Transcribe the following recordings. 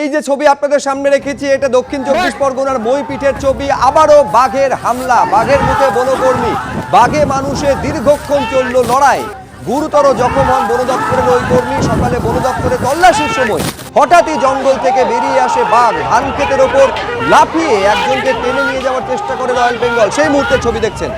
এই যে ছবি আপনাদের সামনে রেখেছি এটা দক্ষিণ চব্বিশ পরগনার মইপিঠের ছবি। আবারও বাঘের হামলা বাঘের মুখে বনকর্মী। বাঘে মানুষের দীর্ঘক্ষণ চলল লড়াই। গুরুতর জখম হন বন দপ্তরের ওই কর্মী সকালে বন দপ্তরে তল্লাশির সময় হঠাৎই জঙ্গল থেকে বেরিয়ে আসে বাঘ। ধান ক্ষেতের ওপর লাফিয়ে একজনকে টেনে নিয়ে যাওয়ার চেষ্টা করে রয়্যাল বেঙ্গল। সেই মুহূর্তে ছবি দেখছেন।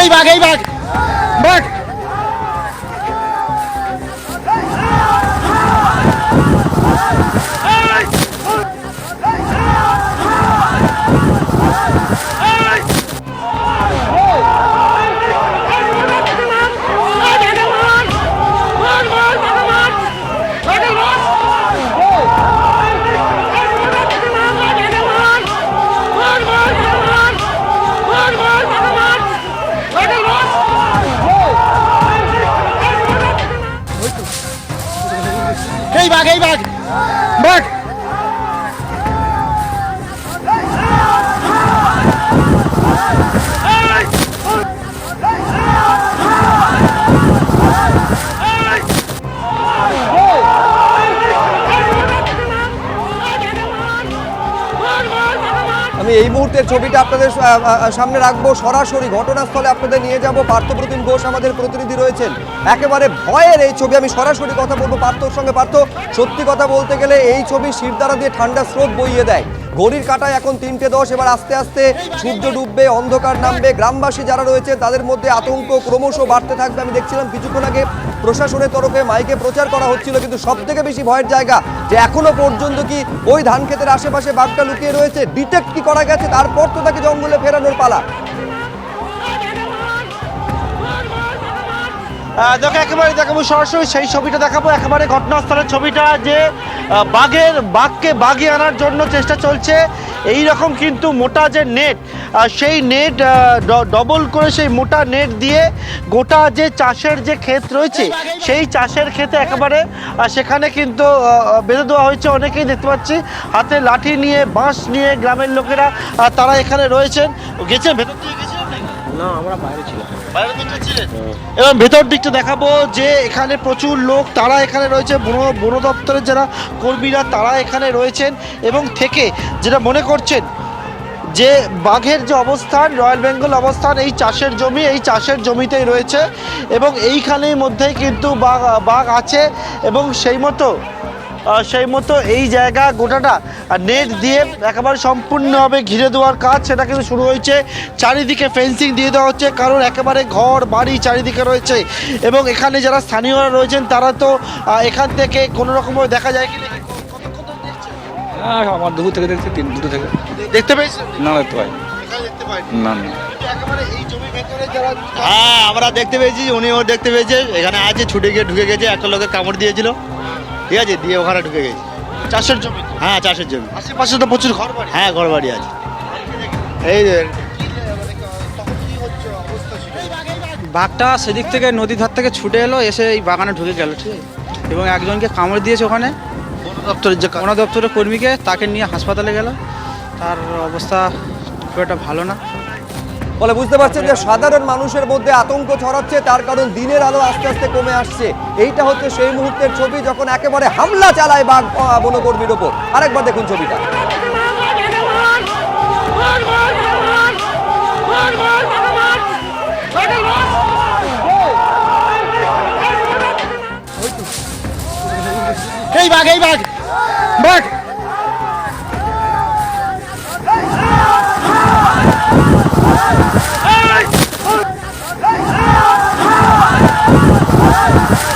এই বাঘ এই বাঘ। বাঘ। এই বাঘ এই বাঘ। আমি এই মুহূর্তের ছবিটা আপনাদের সামনে রাখব। সরাসরি ঘটনাস্থলে আপনাদের নিয়ে যাব। পার্থপ্রতিম ঘোষ আমাদের প্রতিনিধি রয়েছেন। একেবারে ভয়ের এই ছবি, আমি সরাসরি কথা বলব পার্থর সঙ্গে। পার্থ, সত্যি কথা বলতে গেলে এই ছবি শিরদাঁড়া দিয়ে ঠান্ডা স্রোত বইয়ে দেয়। ঘড়ির কাটায় এখন তিনটে দশ, এবার আস্তে আস্তে সূর্য ডুববে, অন্ধকার নামবে। গ্রামবাসী যারা রয়েছে, তাদের মধ্যে আতঙ্ক ক্রমশ বাড়তে থাকবে। আমি দেখছিলাম কিছুক্ষণ আগে প্রশাসনের তরফে মাইকে প্রচার করা হচ্ছিল, কিন্তু সব থেকে বেশি ভয়ের জায়গা যে এখনও পর্যন্ত কি ওই ধান ক্ষেতের আশেপাশে বাঘটা লুকিয়ে রয়েছে? ডিটেক্ট কি করা গেছে? তারপর তো তাকে জঙ্গলে ফেরানোর পালা। দেখো, একেবারে দেখাবো সরাসরি সেই ছবিটা দেখাবো। একেবারে ঘটনাস্থলের ছবিটা যে বাঘের বাঘকে বাগিয়ে আনার জন্য চেষ্টা চলছে। এই রকম কিন্তু মোটা যে নেট সেই নেট ডবল করে সেই মোটা নেট দিয়ে গোটা যে চাষের যে ক্ষেত রয়েছে, সেই চাষের ক্ষেতে একেবারে সেখানে কিন্তু বেঁধে দেওয়া হয়েছে। অনেকেই দেখতে পাচ্ছি, হাতে লাঠি নিয়ে, বাঁশ নিয়ে গ্রামের লোকেরা তারা এখানে রয়েছেন। গেছেন ভেতর দিয়ে গেছিলেন নাকি? বাইরের দিকটা ছিলেন? এবং ভেতর দিকটা দেখাবো যে এখানে প্রচুর লোক তারা এখানে রয়েছে বন বন দপ্তরের যারা কর্মীরা তারা এখানে রয়েছেন এবং থেকে যেটা মনে করছেন যে বাঘের যে অবস্থান রয়্যাল বেঙ্গল অবস্থান এই চাষের জমি এই চাষের জমিতেই রয়েছে এবং এইখানের মধ্যেই কিন্তু বাঘ বাঘ আছে এবং সেই মতো সেই মতো এই জায়গা গোটাটা নেট দিয়ে একেবারে সম্পূর্ণভাবে ঘিরে দেওয়ার কাজ সেটা কিন্তু শুরু হয়েছে। চারিদিকে ফেন্সিং দিয়ে দেওয়া হচ্ছে কারণ একেবারে ঘর বাড়ি চারিদিকে রয়েছে। এবং এখানে যারা স্থানীয়রা রয়েছেন তারা তো এখান থেকে কোনো রকমভাবে দেখা যায় কি আমার দুপুর থেকে দেখছি তিন দুটো থেকে। দেখতে পেয়েছেন? না দেখতে পাই না হ্যাঁ আমরা দেখতে পেয়েছি উনিও দেখতে পেয়েছে। এখানে আছে ছুটে গিয়ে ঢুকে গেছে একটা লোকে কামড় দিয়েছিল। ঠিক আছে দিয়ে ওখানে ঢুকে গেছে। চাষের জমি? হ্যাঁ চাষের জমি। আশেপাশে তো প্রচুর ঘর বাড়ি। হ্যাঁ ঘর বাড়ি আছে। এই যে বাঘটা সেদিক থেকে নদীর ধার থেকে ছুটে এলো এসে এই বাগানে ঢুকে গেল ঠিক আছে? এবং একজনকে কামড় দিয়েছে ওখানে। বন দপ্তরের যে বন দপ্তরের কর্মীকে তাকে নিয়ে হাসপাতালে গেল। তার অবস্থা খুব একটা ভালো না। ফলে বুঝতে পারছেন যে সাধারণ মানুষের মধ্যে আতঙ্ক ছড়াচ্ছে, তার কারণ দিনের আলো আস্তে আস্তে কমে আসছে। এইটা হচ্ছে সেই মুহূর্তের ছবি যখন একেবারে হামলা চালায় বাঘ বনকর্মীর ওপর। আরেকবার দেখুন ছবিটা। এই বাঘ এই বাঘ! Ah!